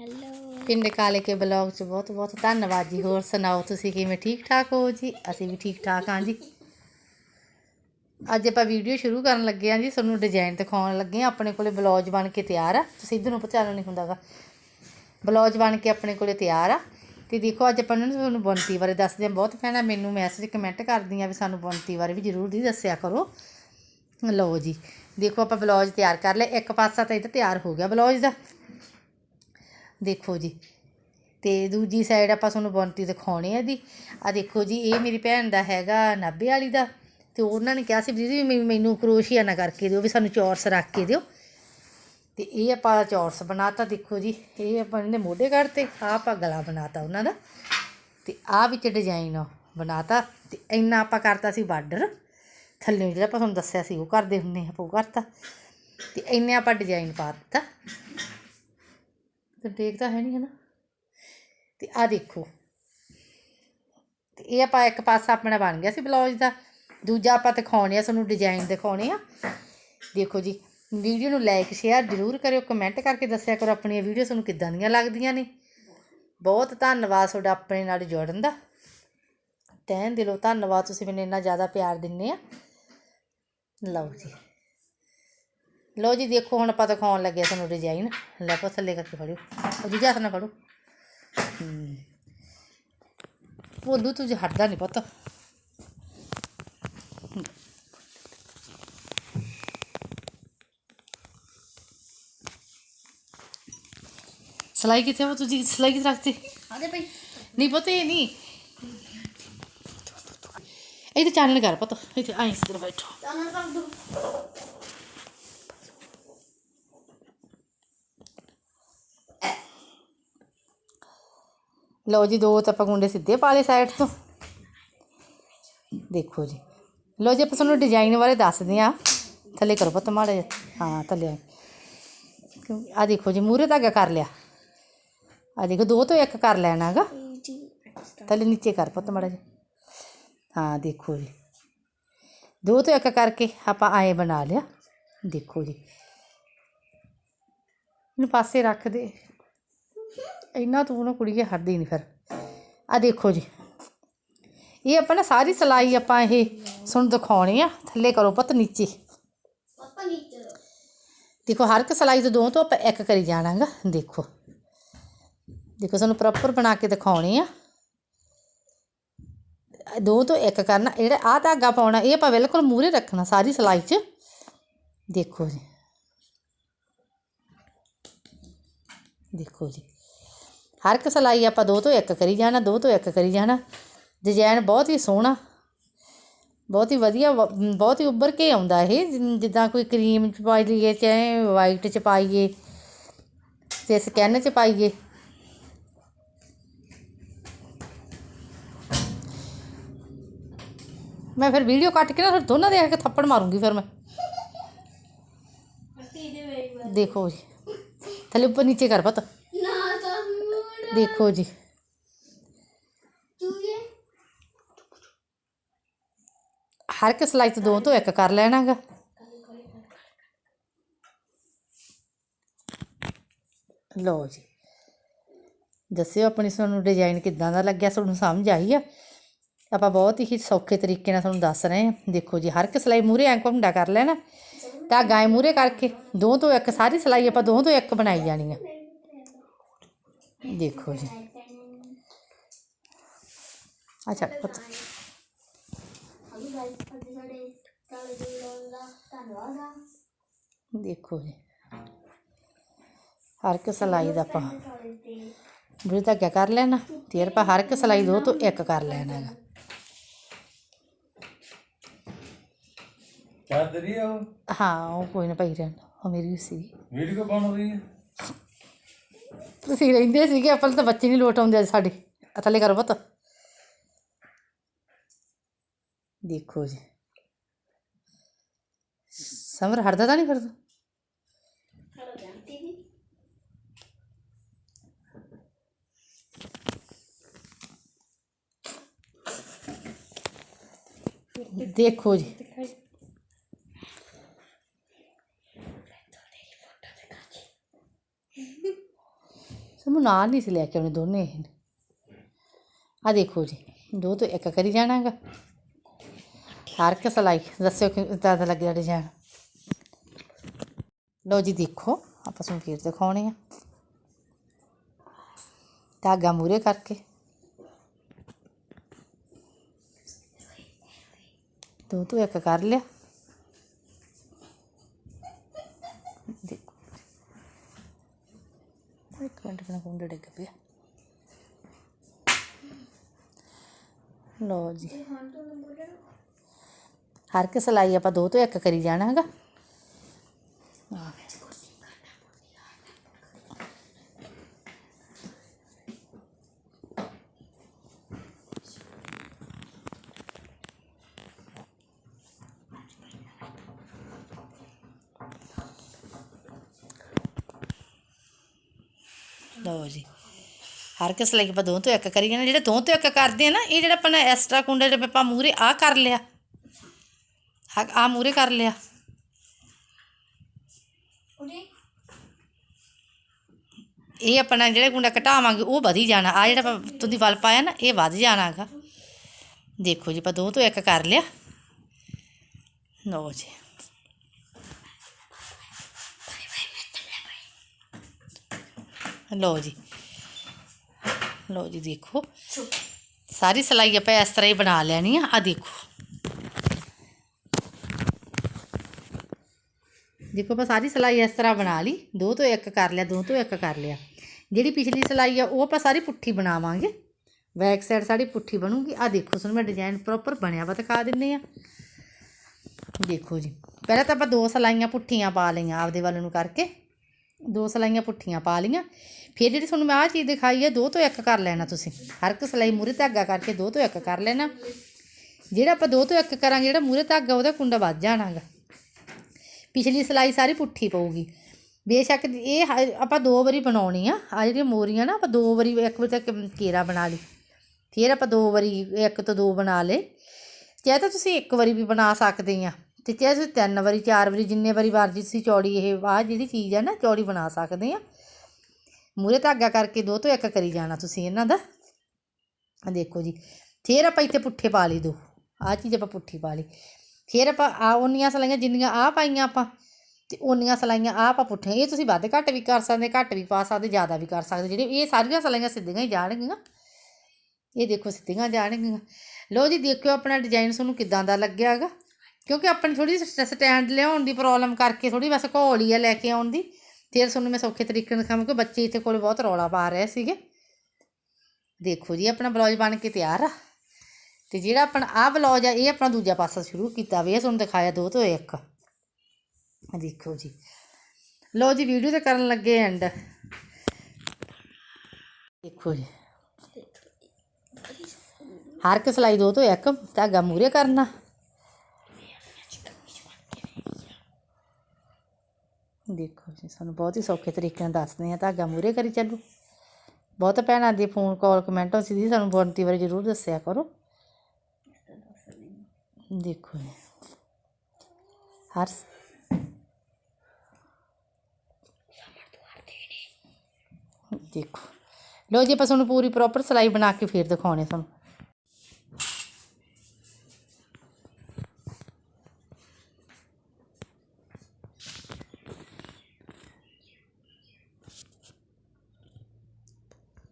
Hello ਪਿੰਡ ਕਾਲੇ ਕੇ blog 'ਚ ਬਹੁਤ ਬਹੁਤ ਧੰਨਵਾਦ ਜੀ। ਹੋਰ ਸੁਣਾਓ, ਤੁਸੀਂ ਕਿਵੇਂ? ਠੀਕ ਠਾਕ ਹੋ ਜੀ? ਅਸੀਂ ਵੀ ਠੀਕ ਠਾਕ ਹਾਂ ਜੀ। ਅੱਜ ਆਪਾਂ ਵੀਡੀਓ ਸ਼ੁਰੂ ਕਰਨ ਲੱਗੇ ਹਾਂ ਜੀ। ਤੁਹਾਨੂੰ ਡਿਜ਼ਾਈਨ ਦਿਖਾਉਣ ਲੱਗੇ ਹਾਂ। ਆਪਣੇ ਕੋਲੇ ਬਲੌਜ ਬਣ ਕੇ ਤਿਆਰ ਆ। ਤੁਸੀਂ ਇੱਧਰ ਨੂੰ ਪਚਾਲੋ ਨਹੀਂ ਹੁੰਦਾਗਾ। ਬਲੌਜ ਬਣ ਕੇ ਆਪਣੇ ਕੋਲੇ ਤਿਆਰ ਆ। ਤੇ ਦੇਖੋ, ਅੱਜ ਆਪਾਂ ਨੂੰ ਤੁਹਾਨੂੰ ਬੁਣਤੀ ਬਾਰੇ ਦੱਸਦੇ ਹਾਂ। ਬਹੁਤ ਭੈਣਾਂ, ਮੈਨੂੰ ਮੈਸੇਜ ਕਮੈਂਟ ਕਰਦੀਆਂ ਵੀ ਸਾਨੂੰ ਬੁਣਤੀ ਬਾਰੇ ਵੀ ਜ਼ਰੂਰ ਦੀ ਦੱਸਿਆ ਕਰੋ। ਲਓ ਜੀ। ਦੇਖੋ, ਆਪਾਂ ਬਲੌਜ ਤਿਆਰ ਕਰ ਲਿਆ। ਇੱਕ ਪਾਸਾ ਤਾਂ ਇਹ ਤਾਂ ਤਿਆਰ ਹੋ ਗਿਆ ਬਲੌਜ ਦਾ। ਦੇਖੋ ਜੀ। ਤੇ ਦੂਜੀ ਸਾਈਡ ਆਪਾਂ ਤੁਹਾਨੂੰ ਬੁਣਤੀ ਦਿਖਾਉਣੀ ਹੈ ਦੀ ਆ ਦੇਖੋ ਜੀ, ਇਹ ਮੇਰੀ ਭੈਣ ਦਾ ਹੈਗਾ ਨਾਭੇ ਵਾਲੀ ਦਾ। ਤੇ ਉਹਨਾਂ ਨੇ ਕਿਹਾ ਸੀ ਵੀ ਦੀਦੀ ਵੀ ਮੈਨੂੰ ਕਰੋਸ਼ੀਆ ਨਾ ਕਰਕੇ ਦਿਓ, ਵੀ ਸਾਨੂੰ ਚੌਰਸ ਰੱਖ ਕੇ ਦਿਓ। ਤੇ ਇਹ ਆਪਾਂ ਚੌਰਸ ਬਣਾਤਾ, ਦੇਖੋ ਜੀ। ਇਹ ਆਪਾਂ ਇਹਨੇ ਮੋਢੇ ਕਰਤੇ ਆਹ ਆਪਾਂ ਗਲਾ ਬਣਾਤਾ ਉਹਨਾਂ ਦਾ। ਤੇ ਆਹ ਵਿੱਚ ਡਿਜ਼ਾਈਨ ਬਣਾਤਾ, ਤੇ ਇੰਨਾ ਆਪਾਂ ਕਰਤਾ ਸੀ ਬਾਰਡਰ। ਥੱਲੇ ਜਿਹੜਾ ਆਪਾਂ ਤੁਹਾਨੂੰ ਦੱਸਿਆ ਸੀ, ਉਹ ਕਰਦੇ ਹੁੰਦੇ ਆਪਾਂ ਉਹ ਕਰਤਾ। ਤੇ ਇੰਨੇ ਆਪਾਂ ਡਿਜ਼ਾਈਨ ਪਾ ਦਿੱਤਾ। ਤੇ ਤਾਂ ਹੈ ਨਹੀਂ ਹੈ ਨਾ ਤੇ ਆ ਦੇਖੋ। ਤੇ ਇਹ ਆਪਾਂ ਇੱਕ ਪਾਸਾ ਆਪਣਾ ਬਣ ਗਿਆ ਸੀ ਬਲੌਜ ਦਾ। ਦੂਜਾ ਆਪਾਂ ਦਿਖਾਉਣੇ ਆ, ਤੁਹਾਨੂੰ ਡਿਜ਼ਾਈਨ ਦਿਖਾਉਣੇ ਆ। ਦੇਖੋ ਜੀ, ਵੀਡੀਓ ਨੂੰ ਲਾਈਕ ਸ਼ੇਅਰ ਜ਼ਰੂਰ ਕਰਿਓ ਕਮੈਂਟ ਕਰਕੇ ਦੱਸਿਆ ਕਰੋ ਆਪਣੀਆਂ ਵੀਡੀਓ ਤੁਹਾਨੂੰ ਕਿੱਦਾਂ ਦੀਆਂ ਲੱਗਦੀਆਂ ਨੇ। ਬਹੁਤ ਧੰਨਵਾਦ ਤੁਹਾਡਾ ਆਪਣੇ ਨਾਲ ਜੁੜਨ ਦਾ। ਤਹਿ ਦਿਲੋਂ ਧੰਨਵਾਦ, ਤੁਸੀਂ ਮੈਨੂੰ ਇੰਨਾ ਜ਼ਿਆਦਾ ਪਿਆਰ ਦਿੰਦੇ ਆ। ਲਓ ਜੀ। ਲਓ ਜੀ ਦੇਖੋ ਹੁਣ ਆਪਾਂ ਦਿਖਾਉਣ ਲੱਗੇ ਤੁਹਾਨੂੰ ਡਿਜ਼ਾਈਨ ਲੈ ਪੋ ਥੱਲੇ ਕਰਕੇ ਫੜਿਓ। ਉਹ ਜੀ ਹੱਥ ਨਾਲ ਫੜੋ। ਭੋਲੂ ਤੁਝ ਹਟਦਾ ਨਹੀਂ ਪੁੱਤ। ਸਲਾਈ ਕਿੱਥੇ ਉਹ ਤੁਸੀਂ ਸਲਾਈ ਕਿੱਥੇ ਰੱਖਤੀ? ਆਦੇ ਭਾਈ। ਨਹੀਂ ਪੁੱਤ ਇਹ ਨਹੀਂ ਇਹ ਤੇ ਚਾਨਣ ਕਰ ਪੁੱਤ। ਇੱਥੇ ਆਈ ਸਿਰ ਬੈਠੋ। ਚਾਨਣ ਕਰ ਦੋ। ਲਓ ਜੀ, ਦੋ ਤਾਂ ਆਪਾਂ ਗੁੰਡੇ ਸਿੱਧੇ ਪਾ ਲਏ ਸਾਈਡ ਤੋਂ। ਦੇਖੋ ਜੀ। ਲਓ ਜੀ, ਆਪਾਂ ਤੁਹਾਨੂੰ ਡਿਜ਼ਾਈਨ ਬਾਰੇ ਦੱਸਦੇ ਆ ਥੱਲੇ ਕਰੋ ਪੁੱਤ ਮਾੜਾ ਜਿਹਾ। ਹਾਂ, ਥੱਲੇ ਆ ਦੇਖੋ ਜੀ ਮੂਰੇ ਧਾਗਾ ਕਰ ਲਿਆ। ਆ ਦੇਖੋ, ਦੋ ਤੋਂ ਇੱਕ ਕਰ ਲੈਣਾ ਹੈਗਾ। ਥੱਲੇ ਨੀਚੇ ਕਰ ਪੁੱਤ ਮਾੜਾ ਜਿਹਾ। ਹਾਂ, ਦੇਖੋ ਜੀ। ਦੋ ਤੋਂ ਇੱਕ ਕਰਕੇ ਆਪਾਂ ਆਏ ਬਣਾ ਲਿਆ। ਦੇਖੋ ਜੀ। ਇਹਨੂੰ ਪਾਸੇ ਰੱਖ ਦੇ। ਇੰਨਾ ਤੂੰ ਨਾ ਕੁੜੀਏ ਹੱਦੀ ਨਹੀਂ ਫਿਰ। ਆ ਦੇਖੋ ਜੀ। ਇਹ ਆਪਾਂ ਨਾ ਸਾਰੀ ਸਲਾਈ ਆਪਾਂ ਇਹ ਤੁਹਾਨੂੰ ਦਿਖਾਉਣੀ ਆ। ਥੱਲੇ ਕਰੋ ਪੁੱਤ ਨੀਚੇ। ਪਾਪਾ ਨੀਚੇ ਦੇਖੋ, ਹਰ ਇੱਕ ਸਲਾਈ ਤੋਂ ਦੋ ਤੋਂ ਆਪਾਂ ਇੱਕ ਕਰੀ ਜਾਣਾਗਾ। ਦੇਖੋ। ਦੇਖੋ, ਸਾਨੂੰ ਪ੍ਰੋਪਰ ਬਣਾ ਕੇ ਦਿਖਾਉਣੀ ਆ। ਦੋ ਤੋਂ ਇੱਕ ਕਰਨਾ। ਜਿਹੜਾ ਆ ਧਾਗਾ ਪਾਉਣਾ, ਇਹ ਆਪਾਂ ਬਿਲਕੁਲ ਮੂਰੇ ਰੱਖਣਾ ਸਾਰੀ ਸਲਾਈ 'ਚ। ਦੇਖੋ ਜੀ। ਦੇਖੋ ਜੀ। ਹਰ ਇੱਕ ਸਲਾਈ ਆਪਾਂ ਦੋ ਤੋਂ ਇੱਕ ਕਰੀ ਜਾਣਾ ਦੋ ਤੋਂ ਇੱਕ ਕਰੀ ਜਾਣਾ। ਡਿਜ਼ਾਈਨ ਬਹੁਤ ਹੀ ਸੋਹਣਾ ਬਹੁਤ ਹੀ ਵਧੀਆ ਬਹੁਤ ਹੀ ਉੱਭਰ ਕੇ ਆਉਂਦਾ ਇਹ। ਜਿੱਦਾਂ ਕੋਈ ਕਰੀਮ ਚ ਪਾਈ ਲਈਏ ਚਾਹੇ ਵਾਈਟ ਚ ਪਾਈਏ ਤੇ ਸਕੈਨ ਚ ਪਾਈਏ। ਮੈਂ ਫਿਰ ਵੀਡੀਓ ਕੱਟ ਕੇ ਨਾ ਫਿਰ ਦੋਨਾਂ ਦੇ ਆ ਕੇ ਥੱਪੜ ਮਾਰੂੰਗੀ ਫਿਰ ਮੈਂ। ਦੇਖੋ ਜੀ। ਥੱਲੇ ਉੱਪਰ ਨੀਚੇ ਕਰ ਪਤ। ਦੇਖੋ ਜੀ। ਹਰ ਇੱਕ ਸਲਾਈ ਤੋਂ ਦੋ ਤੋਂ ਇੱਕ ਕਰ ਲੈਣਾਗਾ। ਲਓ ਜੀ। ਦੱਸਿਓ ਆਪਣੀ ਤੁਹਾਨੂੰ ਡਿਜ਼ਾਈਨ ਕਿੱਦਾਂ ਦਾ ਲੱਗਿਆ, ਤੁਹਾਨੂੰ ਸਮਝ ਆਈ ਆ? ਆਪਾਂ ਬਹੁਤ ਹੀ ਸੌਖੇ ਤਰੀਕੇ ਨਾਲ ਤੁਹਾਨੂੰ ਦੱਸ ਰਹੇ ਹਾਂ। ਦੇਖੋ ਜੀ, ਹਰ ਇੱਕ ਸਲਾਈ ਮੂਰੇ ਐਂ ਘੁੰਡਾ ਕਰ ਲੈਣਾ। ਤਾਂ ਗਾਏ ਮੂਰੇ ਕਰਕੇ ਦੋ ਤੋਂ ਇੱਕ, ਸਾਰੀ ਸਲਾਈ ਆਪਾਂ ਦੋ ਤੋਂ ਇੱਕ ਬਣਾਈ ਜਾਣੀ ਆ। ਦੇਖੋ ਜੀ। ਅੱਛਾ ਪੁੱਤ ਦੇਖੋ ਜੀ। ਹਰ ਇੱਕ ਸਲਾਈ ਦਾ ਆਪਾਂ ਕਾਲੇ ਤੇ ਬੁਰੀ ਧਾਗਾ ਕਰ ਲੈਣਾ। ਤੇ ਆਪਾਂ ਹਰ ਇੱਕ ਸਲਾਈ ਦੋ ਤੋਂ ਇੱਕ ਕਰ ਲੈਣਾ ਹੈਗਾ। ਚੱਲ ਰਹੀ ਆ ਉਹ ਹਾਂ ਉਹ ਕੋਈ ਨਾ ਪਈ ਰਹਿਣ ਉਹ ਮੇਰੀ ਵੀ ਸੀ ਵੀਡੀਓ ਬਣ ਰਹੀ ਹੈ? ਤੁਸੀਂ ਰਹਿੰਦੇ ਸੀਗੇ, ਆਪਾਂ ਨੂੰ ਤਾਂ ਬੱਚੇ ਨਹੀਂ ਲੋਟ ਆਉਂਦੇ ਅੱਜ ਸਾਡੇ। ਆਹ ਥੱਲੇ ਕਰੋ ਪੁੱਤ। ਦੇਖੋ ਜੀ। ਸਮਰ ਹਟਦਾ ਤਾਂ ਨਹੀਂ ਫਿਰਦਾ ਹਲੋ ਜਾਂਦੀ ਵੀ ਦੇਖੋ ਨਾਲ ਨਹੀਂ ਸੀ ਲੈ ਕੇ ਆਉਣੇ ਦੋਨੇ ਇਹ। ਆ ਦੇਖੋ ਜੀ, ਦੋ ਤੋਂ ਇੱਕ ਕਰੀ ਜਾਣਾਗਾ। ਹਰ ਇੱਕ ਸਲਾਈ, ਦੱਸਿਓ ਕਿ ਜ਼ਿਆਦਾ ਲੱਗਿਆ ਡਿਜ਼ਾਈਨ ਲਓ ਜੀ ਦੇਖੋ, ਆਪਾਂ ਤੁਹਾਨੂੰ ਫੇਰ ਦਿਖਾਉਣੇ ਆ। ਧਾਗਾ ਮੂਰੇ ਕਰਕੇ। ਦੋ ਤੋਂ ਇੱਕ ਕਰ ਲਿਆ ਦੇਖੋ ਇੱਕ ਮਿੰਟ ਬਣਾ ਕੁੰਡੇ ਡਿੱਗ ਪਿਆ ਲਓ ਜੀ ਹਰ ਇੱਕ ਸਲਾਈ ਆਪਾਂ ਦੋ ਤੋਂ ਇੱਕ ਕਰੀ ਜਾਣਾ ਹੈਗਾ। ਲਓ ਜੀ, ਹਰ ਕਿਸ ਲਈ ਆਪਾਂ ਦੋ ਤੋਂ ਇੱਕ ਕਰੀ ਜਾਣਾ। ਜਿਹੜੇ ਦੋ ਤੋਂ ਇੱਕ ਕਰਦੇ ਆ ਨਾ, ਇਹ ਜਿਹੜਾ ਆਪਾਂ ਐਕਸਟਰਾ ਕੁੰਡਾ ਜਿਹੜਾ ਆਪਾਂ ਮੂਰੇ ਆ ਕਰ ਲਿਆ। ਆ ਮੂਰੇ ਕਰ ਲਿਆ ਉਹਦੇ ਇਹ ਆਪਣਾ ਜਿਹੜਾ ਕੁੰਡਾ ਘਟਾਵਾਂਗੇ ਉਹ ਵਧੀ ਜਾਣਾ ਆ ਜਿਹੜਾ ਆਪਾਂ ਤੁਸੀਂ ਵਲ ਪਾਇਆ ਨਾ ਇਹ ਵੱਧ ਜਾਣਾਗਾ ਦੇਖੋ ਜੀ ਆਪਾਂ ਦੋ ਤੋਂ ਇੱਕ ਕਰ ਲਿਆ ਲਓ ਜੀ ਲਓ ਜੀ ਲਓ ਜੀ ਦੇਖੋ ਸਾਰੀ ਸਲਾਈ ਆਪਾਂ ਇਸ ਤਰ੍ਹਾਂ ਹੀ ਬਣਾ ਲੈਣੀ ਆ ਆ ਦੇਖੋ ਦੇਖੋ ਆਪਾਂ ਸਾਰੀ ਸਲਾਈ ਇਸ ਤਰ੍ਹਾਂ ਬਣਾ ਲਈ। ਦੋ ਤੋਂ ਇੱਕ ਕਰ ਲਿਆ, ਦੋ ਤੋਂ ਇੱਕ ਕਰ ਲਿਆ। ਜਿਹੜੀ ਪਿਛਲੀ ਸਲਾਈ ਆ, ਉਹ ਆਪਾਂ ਸਾਰੀ ਪੁੱਠੀ ਬਣਾਵਾਂਗੇ। ਬੈਕ ਸਾਈਡ ਸਾਡੀ ਪੁੱਠੀ ਬਣੂਗੀ। ਆ ਦੇਖੋ, ਤੁਹਾਨੂੰ ਮੈਂ ਡਿਜ਼ਾਈਨ ਪ੍ਰੋਪਰ ਬਣਿਆ ਵਾ ਦਿਖਾ ਦਿੰਨੇ ਆ। ਦੇਖੋ ਜੀ, ਪਹਿਲਾਂ ਤਾਂ ਆਪਾਂ ਦੋ ਸਲਾਈਆਂ ਪੁੱਠੀਆਂ ਪਾ ਲਈਆਂ ਆਪਦੇ ਵੱਲ ਨੂੰ ਕਰਕੇ। ਦੋ ਸਲਾਈਆਂ ਪੁੱਠੀਆਂ ਪਾ ਲਈਆਂ। ਫਿਰ ਜਿਹੜੀ ਤੁਹਾਨੂੰ ਮੈਂ ਆਹ ਚੀਜ਼ ਦਿਖਾਈ ਹੈ ਦੋ ਤੋਂ ਇੱਕ ਕਰ ਲੈਣਾ ਤੁਸੀਂ। ਹਰ ਇੱਕ ਸਲਾਈ ਮੂਰੇ ਧਾਗਾ ਕਰਕੇ ਦੋ ਤੋਂ ਇੱਕ ਕਰ ਲੈਣਾ। ਜਿਹੜਾ ਆਪਾਂ ਦੋ ਤੋਂ ਇੱਕ ਕਰਾਂਗੇ, ਜਿਹੜਾ ਮੂਰੇ ਧਾਗਾ, ਉਹਦਾ ਕੁੰਡਾ ਵੱਧ ਜਾਣਾਗਾ। ਪਿਛਲੀ ਸਲਾਈ ਸਾਰੀ ਪੁੱਠੀ ਪਊਗੀ। ਬੇਸ਼ੱਕ ਇਹ ਆਪਾਂ ਦੋ ਵਾਰੀ ਬਣਾਉਣੀ ਆ। ਆ ਜਿਹੜੀਆਂ ਮੋਰੀਆਂ ਨਾ, ਆਪਾਂ ਦੋ ਵਾਰੀ ਇੱਕ ਵਾਰੀ ਤੱਕ ਕੇਰਾ ਬਣਾ ਲਈ। ਫਿਰ ਆਪਾਂ ਦੋ ਵਾਰੀ, ਇੱਕ ਤੋਂ ਦੋ ਬਣਾ ਲਏ। ਚਾਹੇ ਤਾਂ ਤੁਸੀਂ ਇੱਕ ਵਾਰੀ ਵੀ ਬਣਾ ਸਕਦੇ ਆ ਤੇ ਚਾਹੇ ਤੁਸੀਂ ਤਿੰਨ ਵਾਰੀ, ਚਾਰ ਵਾਰੀ, ਜਿੰਨੇ ਵਾਰੀ ਮਰਜ਼ੀ ਤੁਸੀਂ ਚੌੜੀ ਇਹ ਆਹ ਜਿਹੜੀ ਚੀਜ਼ ਆ ਨਾ, ਚੌੜੀ ਬਣਾ ਸਕਦੇ ਆ। ਮੂਰੇ ਧਾਗਾ ਕਰਕੇ ਦੋ ਤੋਂ ਇੱਕ ਕਰੀ ਜਾਣਾ ਤੁਸੀਂ ਇਹਨਾਂ ਦਾ। ਆ ਦੇਖੋ ਜੀ। ਫਿਰ ਆਪਾਂ ਇੱਥੇ ਪੁੱਠੇ ਪਾ ਲਈ ਦੋ। ਆਹ ਚੀਜ਼ ਆਪਾਂ ਪੁੱਠੀ ਪਾ ਲਈ। ਫਿਰ ਆਪਾਂ ਆ ਉਨੀਆਂ ਸਲਾਈਆਂ ਜਿੰਨੀਆਂ ਆ ਪਾਈਆਂ ਆਪਾਂ, ਤੇ ਉਨੀਆਂ ਸਲਾਈਆਂ ਆ ਆਪਾਂ ਪੁੱਠੇ ਇਹ ਤੁਸੀਂ ਵੱਧ ਘੱਟ ਵੀ ਕਰ ਸਕਦੇ, ਘੱਟ ਵੀ ਪਾ ਸਕਦੇ, ਜ਼ਿਆਦਾ ਵੀ ਕਰ ਸਕਦੇ। ਜਿਹੜੇ ਇਹ ਸਾਰੀਆਂ ਸਲਾਈਆਂ ਸਿੱਧੀਆਂ ਹੀ ਜਾਣਗੀਆਂ। ਇਹ ਦੇਖੋ ਸਿੱਧੀਆਂ ਜਾਣਗੀਆਂ। ਲਓ ਜੀ, ਦੇਖਿਓ ਆਪਣਾ ਡਿਜ਼ਾਈਨ ਤੁਹਾਨੂੰ ਕਿਦਾਂ ਦਾ ਲੱਗਿਆ ਹੈਗਾ। ਕਿਉਂਕਿ ਆਪਣੀ ਥੋੜੀ ਸਟੈਂਡ ਲਿਆਉਣ ਦੀ ਪ੍ਰੋਬਲਮ ਕਰਕੇ ਥੋੜੀ ਬਸ ਘੋਲ ਹੀ ਆ ਲੈ ਕੇ ਆਉਣ ਦੀ। ਫਿਰ ਤੁਹਾਨੂੰ ਮੈਂ ਸੌਖੇ ਤਰੀਕੇ ਨਾਲ ਦਿਖਾਵਾਂ ਕਿ ਬੱਚੇ ਇੱਥੇ ਕੋਲ ਬਹੁਤ ਰੌਲਾ ਪਾ ਰਹੇ ਸੀਗੇ। ਦੇਖੋ ਜੀ, ਆਪਣਾ ਬਲੌਜ ਬਣ ਕੇ ਤਿਆਰ ਆ। ਤੇ ਜਿਹੜਾ ਆਪਣਾ ਆਹ ਬਲੌਜ ਆ, ਇਹ ਆਪਣਾ ਦੂਜਾ ਪਾਸਾ ਸ਼ੁਰੂ ਕੀਤਾ ਵੀ, ਇਹ ਤੁਹਾਨੂੰ ਦਿਖਾਇਆ ਦੋ ਤੋਂ ਇੱਕ। ਦੇਖੋ ਜੀ। ਲਓ ਜੀ ਵੀਡੀਓ ਤੇ ਕਰਨ ਲੱਗੇ ਐਂਡ ਦੇਖੋ ਜੀ। ਹਰ ਇੱਕ ਸਲਾਈ ਦੋ ਤੋਂ ਇੱਕ, ਧਾਗਾ ਮੂਰੇ ਕਰਨਾ। ਦੇਖੋ ਜੀ, ਸਾਨੂੰ ਬਹੁਤ ਹੀ ਸੌਖੇ ਤਰੀਕੇ ਨਾਲ ਦੱਸਦੇ ਆ, ਧਾਗਾ ਮੂਰੇ ਕਰੀ ਚੱਲੋ। ਬਹੁਤ ਭੈਣਾਂ ਦੀ ਫੋਨ ਕਾਲ ਕਮੈਂਟ ਹੋ ਸੀ ਸਾਨੂੰ ਬੋਲਤੀ ਵਾਰੀ ਜ਼ਰੂਰ ਦੱਸਿਆ ਕਰੋ। ਦੇਖੋ ਜੀ। ਹਰ ਦੇਖੋ। ਲਓ ਜੀ, ਆਪਾਂ ਤੁਹਾਨੂੰ ਪੂਰੀ ਪ੍ਰੋਪਰ ਸਿਲਾਈ ਬਣਾ ਕੇ ਫੇਰ ਦਿਖਾਉਣੇ ਤੁਹਾਨੂੰ।